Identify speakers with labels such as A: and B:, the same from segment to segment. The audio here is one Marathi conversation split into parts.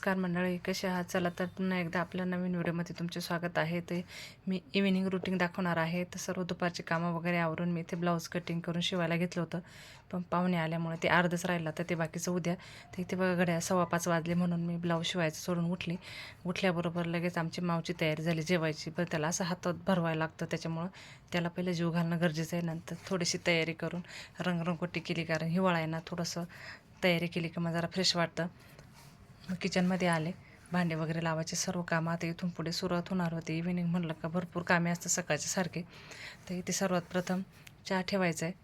A: नमस्कार मंडळी कसे आहात? चला तर पुन्हा एकदा आपल्या नवीन व्हिडिओमध्ये तुमचे स्वागत आहे. ते मी इव्हिनिंग रुटीन दाखवणार आहे. तर सर्व दुपारची कामं वगैरे आवरून मी ते ब्लाऊज कटिंग करून शिवायला घेतलं होतं. पण पाहुणे आल्यामुळे ते अर्धच राहिला तर ते बाकीचं उद्या. तर इथे बघा घड्या सव्वा पाच वाजले म्हणून मी ब्लाऊज शिवायचं सोडून उठली. उठल्याबरोबर लगेच आमची मावची तयारी झाली जेवायची. पण त्याला असं हातात भरवायला लागतं त्याच्यामुळं त्याला पहिलं जीव घालणं गरजेचं आहे. नंतर थोडीशी तयारी करून रंगरंगोटी केली कारण हिवाळा आहे ना थोडंसं तयारी केली की मग जरा फ्रेश वाटतं. मग किचनमध्ये आले. भांडे वगैरे लावायचे सर्व कामं. आता इथून पुढे सुरुवात होणार होती. इव्हिनिंग म्हणलं का भरपूर कामे असतात सकाळच्या सारखे. तर इथे सर्वात प्रथम चहा ठेवायचा आहे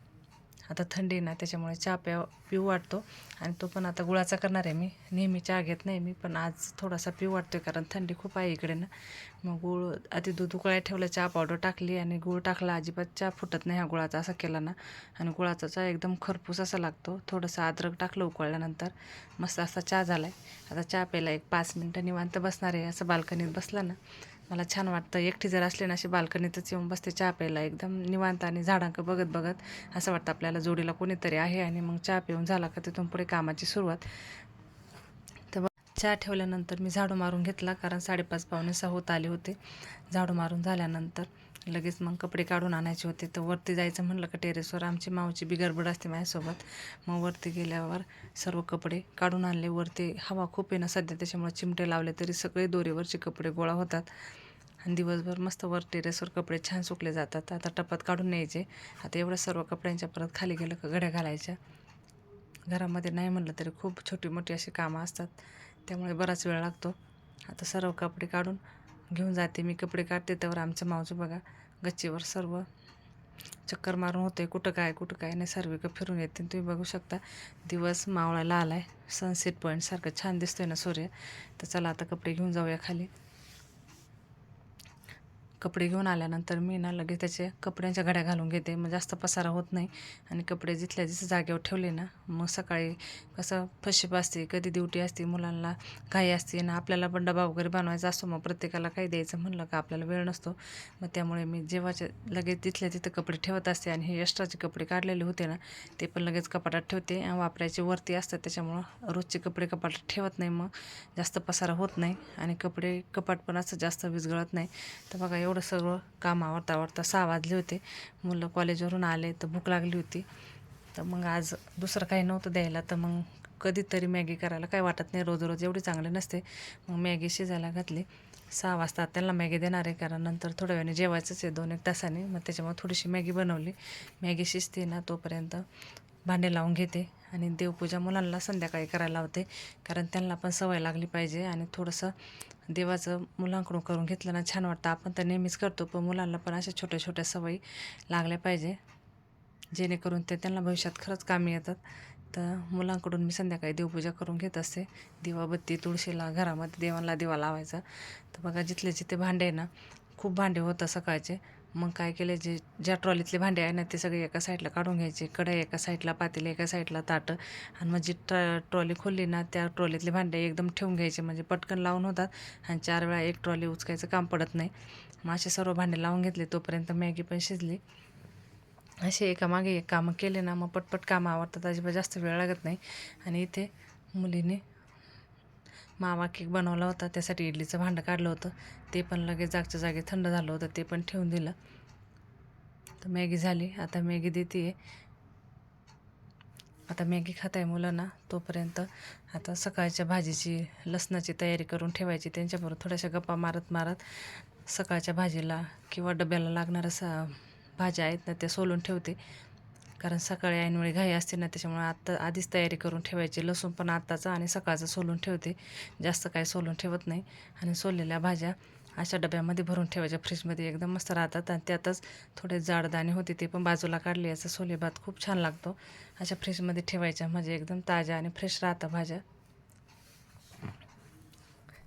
A: आता थंडी ना त्याच्यामुळे चहा प्या पिऊ वाटतो. आणि तो पण आता गुळाचा करणार आहे मी. नेहमी चहा घेत नाही मी पण आज थोडासा पिऊ वाटतो आहे कारण थंडी खूप आहे इकडे ना. मग गुळ आधी दूध उकळ्या ठेवलं चहा पावडर टाकली आणि गुळ टाकला. अजिबात चहा फुटत नाही हा गुळाचा असा केला ना. आणि गुळाचा चहा एकदम खरपूस असा लागतो. थोडंसं अद्रक टाकलं उकळल्यानंतर. मस्त असा चहा झाला आहे आता चहा प्यायला एक पाच मिनटं निवांत बसणार आहे. असं बाल्कनीत बसला ना मला छान वाटतं. एकटी जर असले ना अशी बाल्कनीतच येऊन बसते चहा प्यायला. एकदम निवांत आणि झाडांक बघत बघत असं वाटतं आपल्याला जोडीला कोणीतरी आहे आणि मग चहा पिऊन झाला का तिथून पुढे कामाची सुरुवात. चहा ठेवल्यानंतर मी झाडू मारून घेतला कारण साडेपाच पावणे सहा होत आले होते. झाडू मारून झाल्यानंतर लगेच मग कपडे काढून आणायचे होते. तर वरती जायचं म्हणलं का टेरेसवर. आमची मावची बी गडबड असते माझ्यासोबत. मग वरती गेल्यावर सर्व कपडे काढून आणले. वरती हवा खूप आहे ना सध्या त्याच्यामुळे चिमटे लावले तरी सगळे दोरीवरचे कपडे गोळा होतात. आणि दिवसभर मस्त वर टेरेसवर कपडे छान सुकले जातात. आता टपात काढून न्यायचे. आता एवढ्या सर्व कपड्यांच्या परत खाली गेलं का घड्या घालायच्या. घरामध्ये नाही म्हणलं तरी खूप छोटी मोठी अशी कामं असतात. त्यामुळे बराच वेळ लागतो. आता सर्व कपडे काढून घेऊन जाते. मी कपडे काढते त्यावर आमचं मावचं बघा गच्चीवर सर्व चक्कर मारून होते. कुठं काय कुठं काय नाही सर्व फिरून येते. तुम्ही बघू शकता दिवस मावळायला आला आहे सनसेट पॉईंटसारखं छान दिसतोय ना सूर्य. तर चला आता कपडे घेऊन जाऊया खाली. कपडे घेऊन आल्यानंतर मी ना लगेच त्याचे कपड्यांच्या घड्या घालून घेते. मग जास्त पसारा होत नाही. आणि कपडे जिथल्या जिथं जागेवर ठेवले ना मग सकाळी कसं फशीप असते कधी ड्युटी असते मुलांना घाई असते ना आपल्याला पण डबा वगैरे बनवायचा असतो मग प्रत्येकाला काही द्यायचं म्हणलं का आपल्याला वेळ नसतो. मग त्यामुळे मी जेव्हाच्या लगेच तिथल्या तिथं कपडे ठेवत असते आणि हे एक्स्ट्राचे कपडे काढलेले होते ना ते पण लगेच कपाटात ठेवते. आणि वापरायचे वरती असतात त्याच्यामुळं रोजचे कपडे कपाटात ठेवत नाही मग जास्त पसारा होत नाही. आणि कपडे कपाट पण असं जास्त विजगळत नाही. तर बघा एवढं सगळं काम आवडता आवडता सहा वाजले होते. मुलं कॉलेजवरून आले तर भूक लागली होती. तर मग आज दुसरं काही नव्हतं द्यायला. तर मग कधीतरी मॅगी करायला काय वाटत नाही. रोज रोज एवढी चांगली नसते. मग मॅगी शिजायला घातली. सहा वाजता त्यांना मॅगी देणार आहे. कारण नंतर थोड्या वेळाने जेवायचंच आहे दोन एक तासाने. मग त्याच्यामुळे थोडीशी मॅगी बनवली. मॅगी शिजते ना तोपर्यंत भांडे लावून घेते. आणि देवपूजा मुलांना संध्याकाळी करायला लावते. कारण त्यांना पण सवय लागली पाहिजे आणि थोडंसं देवाचं मुलांकडून करून घेतलं ना छान वाटतं. आपण तर नेहमीच करतो पण मुलांना पण अशा छोट्या छोट्या सवयी लागल्या पाहिजे. जेणेकरून ते त्यांना भविष्यात खरंच कामी येतात. तर मुलांकडून मी संध्याकाळी देवपूजा करून घेत असते. दिवाबत्ती तुळशीला घरामध्ये देवांना दिवा लावायचा. तर बघा जिथले जिथे भांडे आहे ना खूप भांडे होतं सकाळचे. मग काय केले जे ज्या ट्रॉलीतले भांडे आहे ना ते सगळे एका साईडला काढून घ्यायचे. कढई एका साईडला पातेले एका साईडला ताटं. आणि मग जी ट्रॉ ट्रॉली खोलली ना त्या ट्रॉलीतले भांडे एकदम ठेवून घ्यायचे. म्हणजे पटकन लावून होतात आणि चार वेळा एक ट्रॉली उचकायचं काम पडत नाही. मग असे सर्व भांडे लावून घेतले. तोपर्यंत मॅगी पण शिजली. असे एकामागे एक कामं केले ना मग पटपट कामं आवडतात अजिबात जास्त वेळ लागत नाही. आणि इथे मुलीने मावा केक बनवला होता. त्यासाठी इडलीचं भांडं काढलं होतं. ते पण लगेच जागच्या जागी थंड झालं होतं. ते पण ठेवून दिलं. तर मॅगी झाली आता मॅगी देते आहे आता मॅगी खात आहे मुलांना तोपर्यंत आता सकाळच्या भाजीची लसणाची तयारी करून ठेवायची. त्यांच्याबरोबर थोड्याशा गप्पा मारत मारत सकाळच्या भाजीला किंवा डब्याला लागणाऱ्या सा भाज्या आहेत ना त्या सोलून ठेवते. कारण सकाळी ऐनवेळी घाई असते ना त्याच्यामुळे आत्ता आधीच तयारी करून ठेवायची. लसूण पण आत्ताचं आणि सकाळचं सोलून ठेवते. जास्त काय सोलून ठेवत नाही. आणि सोललेल्या भाज्या अशा डब्यामध्ये भरून ठेवायच्या. फ्रीजमध्ये एकदम मस्त राहतात आणि त्यातच थोडे जाडदाणे होते ते पण बाजूला काढले. याचा सोले भात खूप छान लागतो. अशा फ्रीजमध्ये ठेवायच्या. म्हणजे एकदम ताज्या आणि फ्रेश राहतात भाज्या.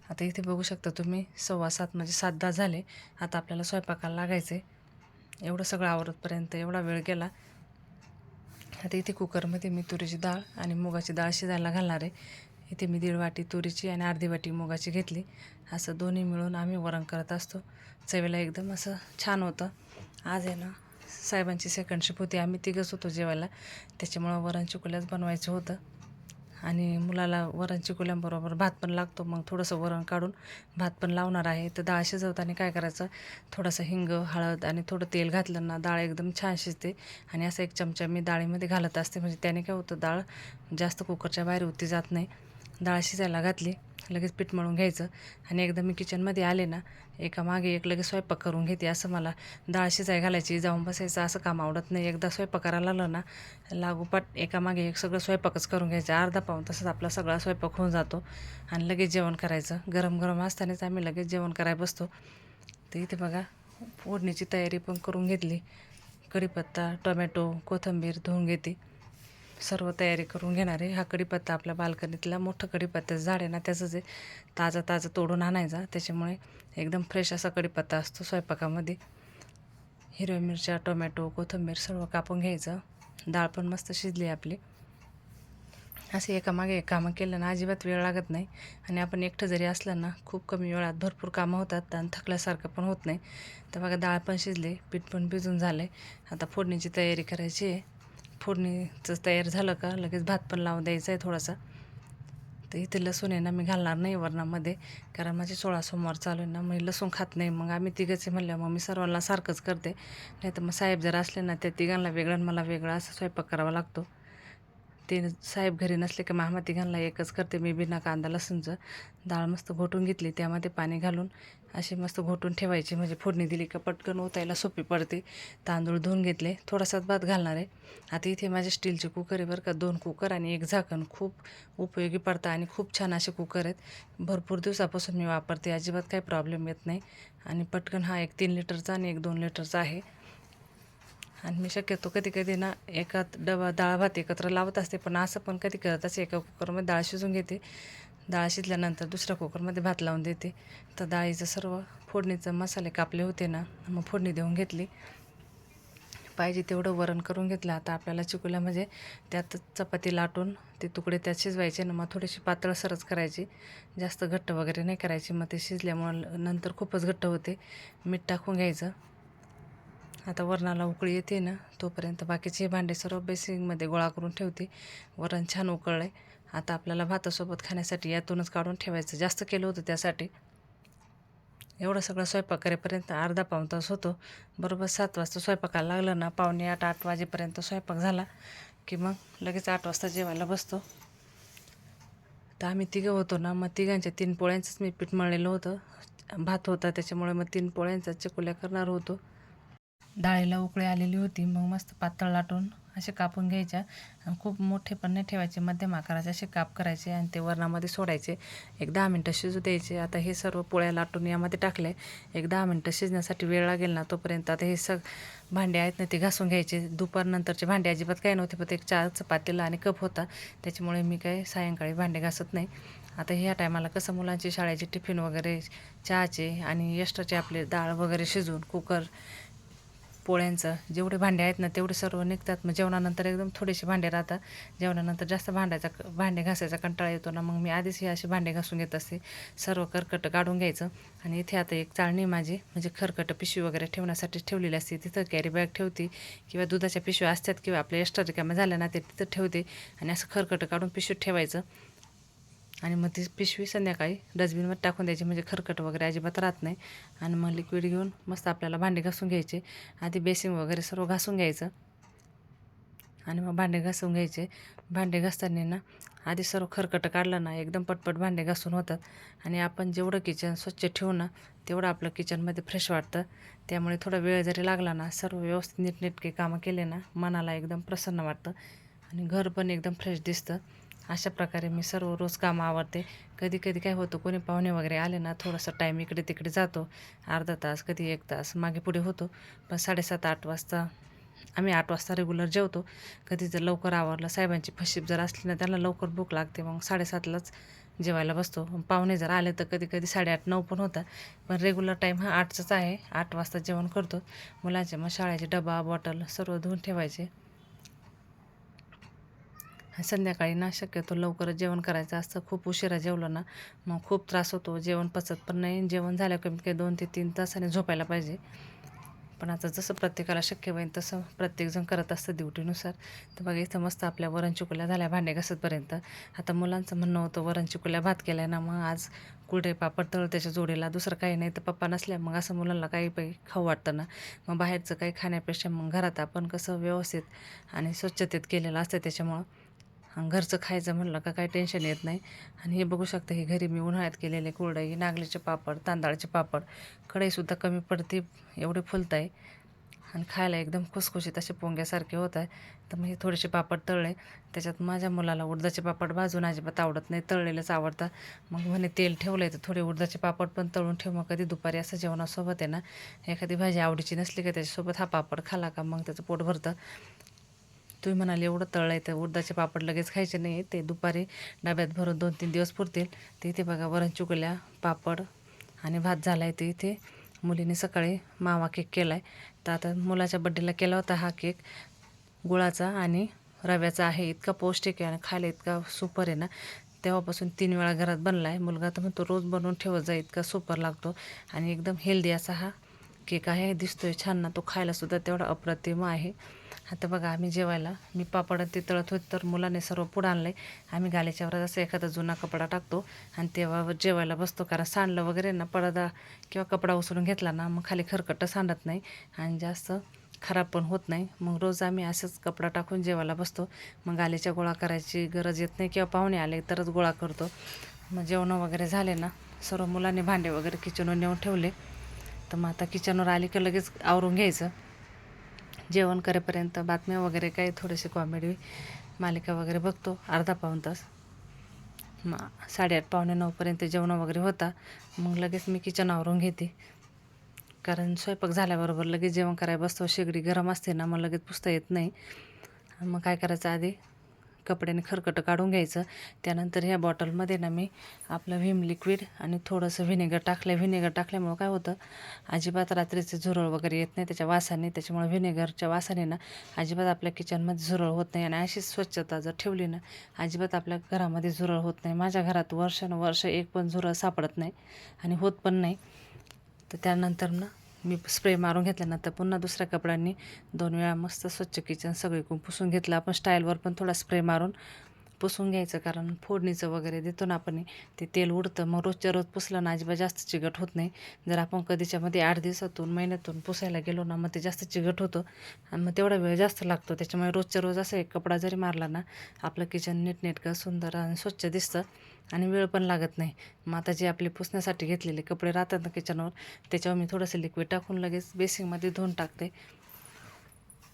A: आता इथे बघू शकता तुम्ही सव्वा सात म्हणजे सात दहा झाले. आता आपल्याला स्वयंपाकाला लागायचे. एवढं सगळं आवरतपर्यंत एवढा वेळ गेला. आता इथे कुकरमध्ये मी तुरीची डाळ आणि मुगाची डाळ शिजायला घालणार आहे. इथे मी दीड वाटी तुरीची आणि अर्धी वाटी मुगाची घेतली. असं दोन्ही मिळून आम्ही वरण करत असतो. चवीला एकदम असं छान होतं. आज आहे ना साहेबांची सेकंड शिप होती. आम्ही तिघंच होतो जेवायला. त्याच्यामुळं वरण चिकुल्याच बनवायचं होतं. आणि मुलाला वरण चिकुल्यांबरोबर भात पण लागतो. मग थोडंसं वरण काढून भात पण लावणार आहे. तर डाळ शिजवताना काय करायचं? थोडंसं हिंग हळद आणि थोडं तेल घातलं ना डाळ एकदम छान शिजते. आणि असं एक चमचा मी डाळीमध्ये घालत असते. म्हणजे त्याने काय होतं? डाळ जास्त कुकरच्या बाहेर होती जात नाही. डाळ शिजायला घातली. लगेच पीठ मळून घ्यायचं. आणि एकदा मी किचनमध्ये आले ना एका मागे एक लगेच स्वयंपाक करून घेते असं मला. डाळ शिजाय घालायची जाऊन बसायचं असं काम आवडत नाही. एकदा स्वयंपाक करायला आलं ना लागोपाठ एका मागे एक सगळं स्वयंपाकच करून घ्यायचं. अर्धा पाऊन तसंच आपला सगळा स्वयंपाक होऊन जातो. आणि लगेच जेवण करायचं. गरम गरम असतानाच आम्ही लगेच जेवण करायला बसतो. तर इथे बघा फोडणीची तयारी पण करून घेतली. कढीपत्ता टोमॅटो कोथिंबीर धुवून घेते. सर्व तयारी करून घेणार. आहे हा कढीपत्ता आपल्या बाल्कनीतला मोठं कढीपत्त्याचं झाड आहे ना त्याचंच आहे ताजा ताजा तोडून आणायचा त्याच्यामुळे एकदम फ्रेश असा कढीपत्ता असतो स्वयंपाकामध्ये. हिरव्या मिरच्या टोमॅटो कोथिंबीर सर्व कापून घ्यायचं. डाळ पण मस्त शिजली आपली. असे एकामागे एक कामं केलं ना अजिबात वेळ लागत नाही. आणि आपण एकटं जरी असलं ना खूप कमी वेळात भरपूर कामं होतात आणि थकल्यासारखं पण होत नाही. तर बघा डाळ पण शिजली पीठ पण भिजून झालं आहे आता फोडणीची तयारी करायची आहे. फोडणीचं तयार झालं का लगेच भात पण लावून द्यायचा आहे थोडासा. तर इथे लसूण आहे ना मी घालणार नाही वरणामध्ये कारण माझे सोळा सोमवार चालू आहे ना मी लसूण खात नाही. मग आम्ही तिघंचे म्हणल्या मग मी सर्वांना सारखंच करते. नाही तर मग साहेब जर असले ना त्या तिघांना वेगळं आणि मला वेगळा असं स्वयंपाक करावा लागतो. ते साहेब घरी नसले की मामा तिघांना एकच करते. मी बिना कांदा लसूणचं डाळ मस्त घोटून घेतली. त्यामध्ये पाणी घालून अशी मस्त घोटून ठेवायची. म्हणजे फोडणी दिली का पटकन ओतायला सोपी पडते. तांदूळ धुवून घेतले. थोडासाच भात घालणार आहे. आता इथे माझे स्टीलचे कुकर आहे बरं का. दोन कुकर आणि एक झाकण. खूप उपयोगी पडतं आणि खूप छान असे कुकर आहेत. भरपूर दिवसापासून मी वापरते. अजिबात काही प्रॉब्लेम येत नाही. आणि पटकन हा एक तीन लिटरचा आणि एक दोन लिटरचा आहे. आणि मी शक्यतो कधी कधी ना एका डबा डाळ भात एकत्र लावत असते पण असं पण कधी करत एका कुकरमध्ये डाळ शिजून घेते. डाळ शिजल्यानंतर दुसऱ्या कुकरमध्ये भात लावून देते. तर डाळीचं सर्व फोडणीचं मसाले कापले होते ना मग फोडणी देऊन घेतली. पाहिजे तेवढं वरण करून घेतलं. आता आपल्याला चिकुल्या म्हणजे त्यात चपाती लाटून ते तुकडे त्यात शिजवायचे ना मग थोडीशी पातळ सरच करायची. जास्त घट्ट वगैरे नाही करायची. मग ते शिजल्यामुळं नंतर खूपच घट्ट होते. मीठ टाकून घ्यायचं. आता वरणाला उकळी येते ना तोपर्यंत बाकीचे भांडे सर्व बेसिंगमध्ये गोळा करून ठेवते. वरण छान उकळलं आहे आता आपल्याला भातासोबत खाण्यासाठी यातूनच काढून ठेवायचं. जास्त केलं होतं त्यासाठी. एवढं सगळं स्वयंपाक करेपर्यंत अर्धा पाऊण तास होतो. बरोबर सात वाजता स्वयंपाकाला लागलं ना पावणे आठ आठ वाजेपर्यंत स्वयंपाक झाला की मग लगेच आठ वाजता जेवायला बसतो. तर आम्ही तिघं होतो ना मग तिघांच्या तीन पोळ्यांचंच मी पीठ मळलेलं होतं. भात होता त्याच्यामुळे मग तीन पोळ्यांचा चकुल्या करणार होतो. डाळीला उकळी आलेली होती मग मस्त पातळ लाटून असे कापून घ्यायच्या. आणि खूप मोठे पण नाही ठेवायचे मध्यम आकाराचे असे काप करायचे आणि ते वरणामध्ये सोडायचे. एक दहा मिनटं शिजू द्यायचे. आता हे सर्व पोळ्या लाटून यामध्ये टाकले. एक दहा मिनटं शिजण्यासाठी वेळ लागेल ना तोपर्यंत. आता हे सग भांडे आहेत ना ते घासून घ्यायचे. दुपारनंतरचे भांडे अजिबात काही नव्हते पण एक चार चपातीला आणि कप होता. त्याच्यामुळे मी काही सायंकाळी भांडे घासत नाही. आता ह्या टायमाला कसं मुलांची शाळेचे टिफिन वगैरे चहाचे आणि एक्स्ट्राचे आपले डाळ वगैरे शिजवून कुकर पोळ्यांचं. जेवढे भांडे आहेत ना तेवढे सर्व निघतात. मग जेवणानंतर एकदम थोडेसे भांडे राहतात. जेवणानंतर जास्त भांड्याचा भांडे घासायचा कंटाळा येतो ना मग मी आधीच हे असे भांडे घासून घेत असते. सर्व करकट काढून घ्यायचं. आणि इथे आता एक चाळणी माझी. म्हणजे खरकट पिशवी वगैरे ठेवण्यासाठी ठेवलेली असते. तिथं कॅरी बॅग ठेवते. किंवा दुधाच्या पिशव्या असतात किंवा आपल्या एक्स्ट्रा रिकाम्या झाल्या ना ते तिथं ठेवते. आणि असं खरकट काढून पिशवीत ठेवायचं. आणि मग ती पिशवी संध्याकाळी डस्टबिनमध्ये टाकून द्यायची म्हणजे खरकट वगैरे अजिबात राहत नाही. आणि मग लिक्विड घेऊन मस्त आपल्याला भांडे घासून घ्यायचे. आधी बेसिंग वगैरे सर्व घासून घ्यायचं. आणि मग भांडे घासून घ्यायचे. भांडे घासताना ना आधी सर्व खरकट काढलं ना एकदम पटपट भांडे घासून होतात. आणि आपण जेवढं किचन स्वच्छ ठेवू ना तेवढं आपलं किचनमध्ये फ्रेश वाटतं. त्यामुळे थोडा वेळ जरी लागला ना सर्व व्यवस्थित नीटनेटके कामं केले ना मनाला एकदम प्रसन्न वाटतं. आणि घर पण एकदम फ्रेश दिसतं. अशा प्रकारे मी सर्व रोज कामं आवडते कधी कधी काय होतं कोणी पाहुणे वगैरे आले ना थोडासा टाईम इकडे तिकडे जातो. अर्धा तास कधी एक तास मागे पुढे होतो. पण साडेसात आठ वाजता आम्ही आठ वाजता रेग्युलर जेवतो. कधी जर लवकर आवरलं साहेबांची फशीप जर असली ना त्यांना लवकर भूक लागते. मग साडेसातलाच जेवायला बसतो. पाहुणे जर आले तर कधी कधी साडेआठ नऊ पण होतात. पण रेग्युलर टाईम हा आठचाच आहे. आठ वाजता जेवण करतो. मुलांचे मग शाळेचे डबा बॉटल सर्व धुवून ठेवायचे. संध्याकाळी ना शक्यतो लवकरच जेवण करायचं असतं. खूप उशिरा जेवलो ना मग खूप त्रास होतो. जेवण पचत पण नाही. जेवण झाल्या कमीत काही दोन ते तीन तासाने झोपायला पाहिजे. पण आता जसं प्रत्येकाला शक्य होईल तसं प्रत्येकजण करत असतं ड्युटीनुसार. तर बघा इथं मस्त आपल्या वरण चिकुल्या झाल्या भांडे घसतपर्यंत. आता मुलांचं म्हणणं होतं वरण चिकुल्या भात केल्या ना मग आज कुठे पापड तळ त्याच्या जोडीला. दुसरं काही नाही तर पप्पा नसल्या मग असं मुलांना काही काही खाऊ वाटतं ना. मग बाहेरचं काही खाण्यापेक्षा मग घरात आपण कसं व्यवस्थित आणि स्वच्छतेत केलेलं असतं त्याच्यामुळं. घरचं खायचं म्हणलं का काही टेन्शन येत नाही. आणि हे बघू शकता हे घरी मी उन्हाळ्यात केलेले कुरडई नागलीचे पापड तांदळाचे पापड. कढईसुद्धा कमी पडते एवढे फुलत आहे आणि खायला एकदम खुसखुशीत असे पोंग्यासारखे होत आहे. तर मग हे थोडेसे पापड तळले. त्याच्यात माझ्या मुलाला उडदाचे पापड भाजून अजिबात आवडत नाही तळलेलेच आवडतात. मग म्हणे तेल ठेवलं आहे तर थोडे उडदाचे पापड पण तळून ठेव. मग कधी दुपारी असं जेवणासोबत आहे ना एखादी भाजी आवडीची नसली का त्याच्यासोबत हा पापड खाला का? मग त्याचं पोट भरतं. तुम्ही म्हणाले एवढं तळलं आहे तर उडदाचे पापड लगेच खायचे नाही ते दुपारी डब्यात भरून दोन तीन दिवस पुरतील. ते इथे बघा वरण चुकल्या पापड आणि भात झाला आहे ते इथे. मुलीने सकाळी मावा केक केला आहे तर आता मुलाच्या बड्डेला केला होता हा केक. गुळाचा आणि रव्याचा आहे. इतका पौष्टिक आहे आणि खायला इतका सुपर आहे ना. तेव्हापासून तीन वेळा घरात बनला आहे मुलगा तर म्हणतो रोज बनवून ठेवत जा इतका सुपर लागतो. आणि एकदम हेल्दी असा हा केक आहे. दिसतोय छान ना. तो खायलासुद्धा तेवढा अप्रतिम आहे. आता बघा आम्ही जेवायला मी पापड ते तळत होत तर मुलाने सर्व पुढं आणलं आहे आम्ही गालीच्यावर असं एखादा जुना कपडा टाकतो आणि तेव्हा जेवायला बसतो कारण सांडलं वगैरे ना पडदा किंवा कपडा उचलून घेतला ना मग खाली खरकटं सांडत नाही आणि जास्त खराब पण होत नाही. मग रोज आम्ही असंच कपडा टाकून जेवायला बसतो. मग गालीच्या गोळा करायची गरज येत नाही किंवा पाहुणे आले तरच गोळा करतो. मग जेवणं वगैरे झाले ना सर्व मुलांनी भांडे वगैरे किचनवर नेऊन ठेवले. तर मग आता किचनवर आली की लगेच आवरून घ्यायचं. जेवण करेपर्यंत बातम्या वगैरे काही थोडेसे कॉमेडी मालिका वगैरे बघतो अर्धा पाऊण तास. मग साडेआठ पावणे नऊपर्यंत जेवण वगैरे होता. मग लगेच मी किचन आवरून घेते. कारण स्वयंपाक झाल्याबरोबर लगेच जेवण करायला बसतो. शेगडी गरम असते ना मग लगेच पुसता येत नाही. मग काय करायचं आधी? कपड्याने खरकटं काढून घ्यायचं. त्यानंतर ह्या बॉटलमध्ये ना मी आपलं व्हीम लिक्विड आणि थोडंसं व्हिनेगर टाकलं व्हिनेगर टाकल्यामुळं काय होतं अजिबात रात्रीचे झुरळ वगैरे येत नाही त्याच्या वासाने. त्याच्यामुळे व्हिनेगरच्या वासाने ना अजिबात आपल्या किचनमध्ये झुरळ होत नाही. आणि अशी स्वच्छता जर ठेवली ना अजिबात आपल्या घरामध्ये झुरळ होत नाही. माझ्या घरात वर्षानुवर्ष एक पण झुरळ सापडत नाही आणि होत पण नाही. तर त्यानंतर ना मी स्प्रे मारून घेतल्यानंतर पुन्हा दुसऱ्या कपड्यांनी दोन वेळा मस्त स्वच्छ किचन सगळीकडून पुसून घेतलं. आपण स्टाईलवर पण थोडा स्प्रे मारून पुसून घ्यायचं कारण फोडणीचं वगैरे देतो ना आपण. ते तेल उडतं मग रोजच्या रोज पुसलं ना अजिबात जास्त चिकट होत नाही. जर आपण कधीच्यामध्ये आठ दिवसातून महिन्यातून पुसायला गेलो ना मग ते जास्त चिकट होतं. आणि मग तेवढा वेळ जास्त लागतो. त्याच्यामुळे रोजच्या रोज असं एक कपडा जरी मारला ना आपलं किचन नीटनेटकं सुंदर आणि स्वच्छ दिसतं. आणि वेळ पण लागत नाही. मग आता जे आपले पुसण्यासाठी घेतलेले कपडे राहतात ना किचनवर त्याच्यावर मी थोडंसं लिक्विड टाकून लगेच बेसिंगमध्ये धुवून टाकते.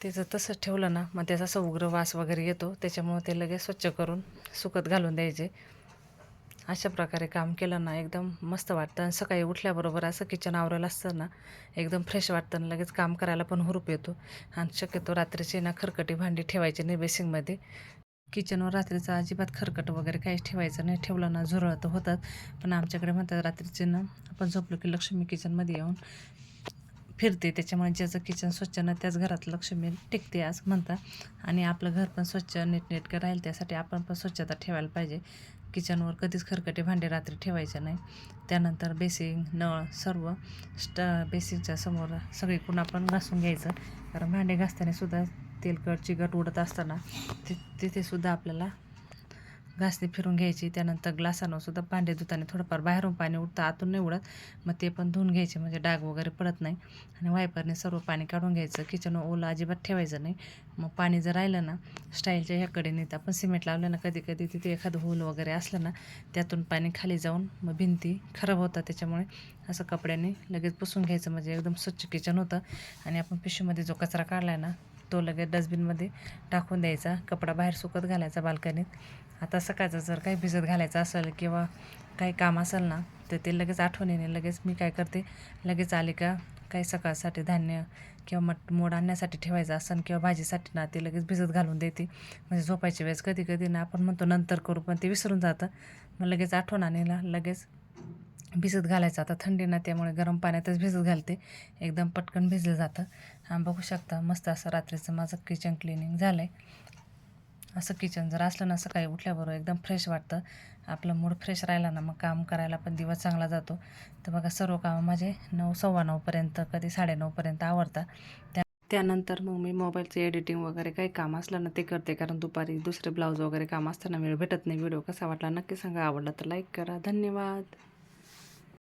A: त्याचं तसंच ठेवलं ना मग त्याचा असा उग्र वास वगैरे येतो. त्याच्यामुळं ते लगेच स्वच्छ करून सुकत घालून द्यायचे. अशा प्रकारे काम केलं ना एकदम मस्त वाटतं. आणि सकाळी उठल्याबरोबर असं किचन आवरलं असतं ना एकदम फ्रेश वाटतं आणि लगेच काम करायला पण हुरूप येतो. आणि शक्यतो रात्रीची ना खरकटी भांडी ठेवायची नाही बेसिंगमध्ये किचनवर रात्रीचं अजिबात खरकट वगैरे काहीच ठेवायचं नाही. ठेवलं ना झुरळ तर होतात. पण आमच्याकडे म्हणतात रात्रीचे ना आपण झोपलो की लक्ष्मी किचनमध्ये येऊन फिरते. त्याच्यामुळे ज्याचं किचन स्वच्छ ना त्याच घरात लक्ष्मी टिकते असं म्हणतात. आणि आपलं घर पण स्वच्छ नीटनेटकं राहील. त्यासाठी आपण पण स्वच्छता ठेवायला पाहिजे. किचनवर कधीच खरकटे भांडे रात्री ठेवायचे नाही. त्यानंतर बेसिंग नळ सर्व स्ट बेसिंगच्या समोर सगळीकडून आपण घासून घ्यायचं. कारण भांडे घासताना सुद्धा तेलकट चिकट उडत असताना ति तिथे सुद्धा आपल्याला घासणी फिरून घ्यायची. त्यानंतर ग्लासानं सुद्धा भांडे धुताना थोडंफार बाहेरून पाणी उडतं. आतून नाही उडत. मग ते पण धुवून घ्यायचे. म्हणजे डाग वगैरे पडत नाही. आणि वायपरने सर्व पाणी काढून घ्यायचं. किचन ओलं अजिबात ठेवायचं नाही. मग पाणी जर राहिलं ना स्टाईलच्या ह्याकडे नेत तर आपण सिमेंट लावलं ना कधी कधी तिथे एखादं होल वगैरे असलं ना त्यातून पाणी खाली जाऊन मग भिंती खराब होतात. त्याच्यामुळे असं कपड्याने लगेच पुसून घ्यायचं. म्हणजे एकदम स्वच्छ किचन होतं. आणि आपण पिशवीमध्ये जो कचरा काढला आहे ना तो लगेच डस्टबिनमध्ये टाकून द्यायचा कपडा बाहेर सुकत घालायचा बाल्कनीत. आता सकाळचं जर काही भिजत घालायचं असेल किंवा काही काम असेल ना तर ते लगेच आठवणीने लगेच मी काय करते लगेच आले का काही सकाळसाठी धान्य किंवा मट मोड आणण्यासाठी ठेवायचं असेल किंवा भाजीसाठी ना ते लगेच भिजत घालून देते. म्हणजे झोपायची वेळेस कधी कधी ना आपण म्हणतो नंतर करू पण ते विसरून जातं. मग लगेच आठवण आणायला लगेच भिजत घालायचं. आता थंडी ना त्यामुळे गरम पाण्यातच भिजत घालते. एकदम पटकन भिजलं जातं. हा बघू शकता मस्त असं रात्रीचं माझं किचन क्लिनिंग झालं आहे असं किचन जर असलं ना सकाळी उठल्याबरोबर एकदम फ्रेश वाटतं. आपलं मूड फ्रेश राहिला ना मग काम करायला पण दिवस चांगला जातो. तर बघा सर्व कामं माझे नऊ सव्वा नऊपर्यंत कधी साडेनऊपर्यंत आवडतात. त्या त्यानंतर मग मी मोबाईलचं एडिटिंग वगैरे काही काम असलं ना ते करते. कारण दुपारी दुसरे ब्लाऊज वगैरे काम असताना वेळ भेटत नाही. व्हिडिओ कसा वाटला नक्की सांगा. आवडला तर लाईक करा. धन्यवाद.